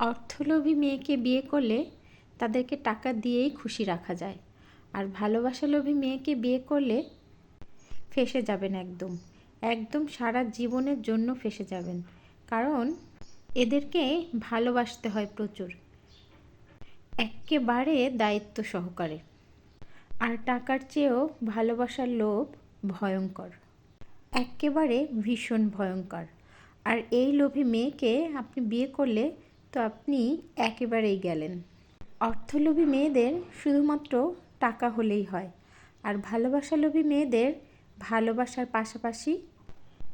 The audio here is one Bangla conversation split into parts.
অর্থলোভী মেয়েকে বিয়ে করলে তাদেরকে টাকা দিয়েই খুশি রাখা যায়। আর ভালোবাসালোভী মেয়েকে বিয়ে করলে ফেসে যাবেন একদম। একদম সারা জীবনের জন্য ফেসে যাবেন। কারণ এদেরকে ভালোবাসতে হয় প্রচুর। একেবারে দায়িত্ব সহকারে। আর টাকার চেয়েও ভালোবাসার লোভ ভয়ঙ্কর। একেবারে ভীষণ ভয়ঙ্কর। আর এই লোভী মেয়েকে আপনি বিয়ে করলে তো আপনি একেবারেই গেলেন। অর্থলোভী মেয়েদের শুধুমাত্র টাকা হলেই হয়। আর ভালোবাসালোভী মেয়েদের ভালোবাসার পাশাপাশি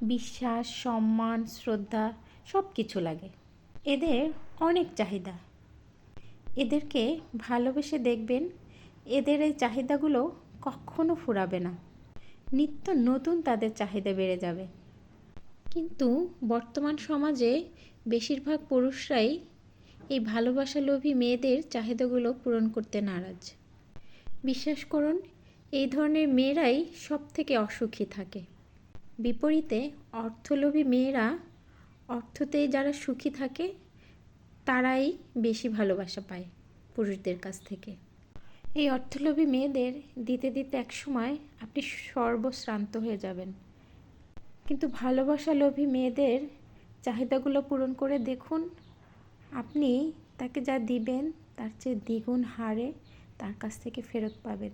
বিশ্বাস, সম্মান, শ্রদ্ধা সব কিছু লাগে। এদের অনেক চাহিদা। এদেরকে ভালোবেসে দেখবেন, এদের এই চাহিদাগুলো কখনো ফুরাবে না। নিত্য নতুন তাদের চাহিদা বেড়ে যাবে। কিন্তু বর্তমান সমাজে বেশিরভাগ পুরুষরাই এই ভালোবাসা লোভী মেয়েদের চাহিদাগুলো পূরণ করতে নারাজ। বিশ্বাস করুন, এই ধরনের মেয়েরাই সব থেকে অসুখী থাকে। বিপরীতে, অর্থলোভী মেয়েরা অর্থতে যারা সুখী থাকে, তারাই বেশি ভালোবাসা পায় পুরুষদের কাছ থেকে। এই অর্থলোভী মেয়েদের দিতে দিতে এক সময় আপনি সর্বশ্রান্ত হয়ে যাবেন। কিন্তু ভালোবাসা লোভী মেয়েদের চাহিদাগুলো পূরণ করে দেখুন আপনি তাকে যা দিবেন তার চেয়ে দ্বিগুণ হারে তার কাছ থেকে ফেরত পাবেন।